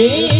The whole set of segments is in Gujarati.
Hey.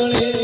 বলে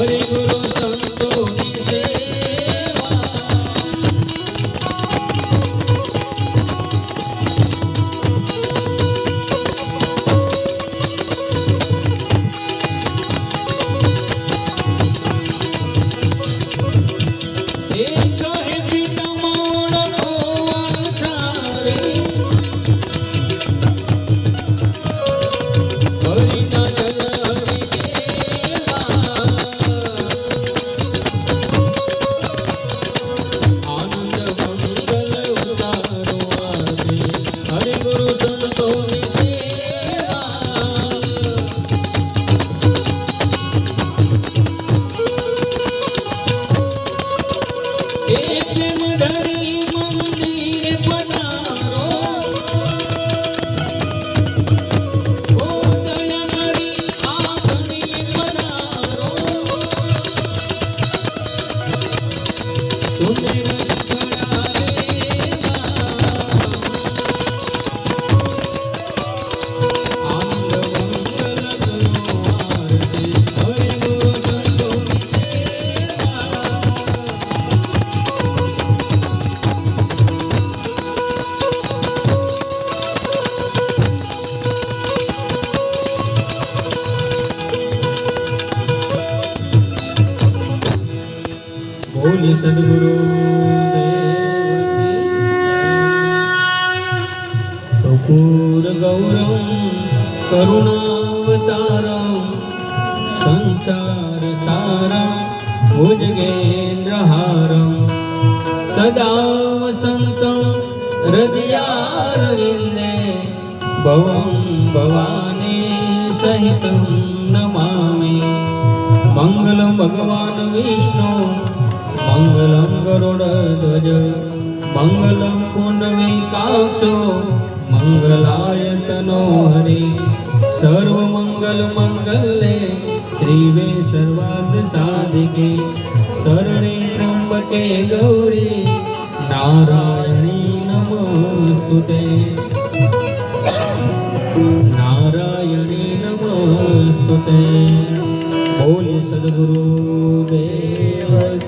હરે ગુરુ Radha સદગુરુ કપૂર ગૌરમ કરુણાવતારમ સંસાર સારમ ભુજગેન્દ્રહારમ સદા વસંતમ હૃદયારવિંદે ભવમ ભવાની સહિતમ નમામિ મંગલમ ભગવાન વિષ્ણુ મંગલમ ગરુડધ્વજ મંગલમ પુંડરીકાક્ષો મંગલાયતનો હરે સર્વ મંગલ મંગલે શ્રીવે સર્વાર્થ સાધિકે શરણે ત્રંબકે ગૌરી નારાયણી નમસ્તુતે નારાયણી નમસ્તુતે બોલે સદગુરુ દેવ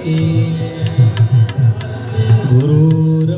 કી ગુરુર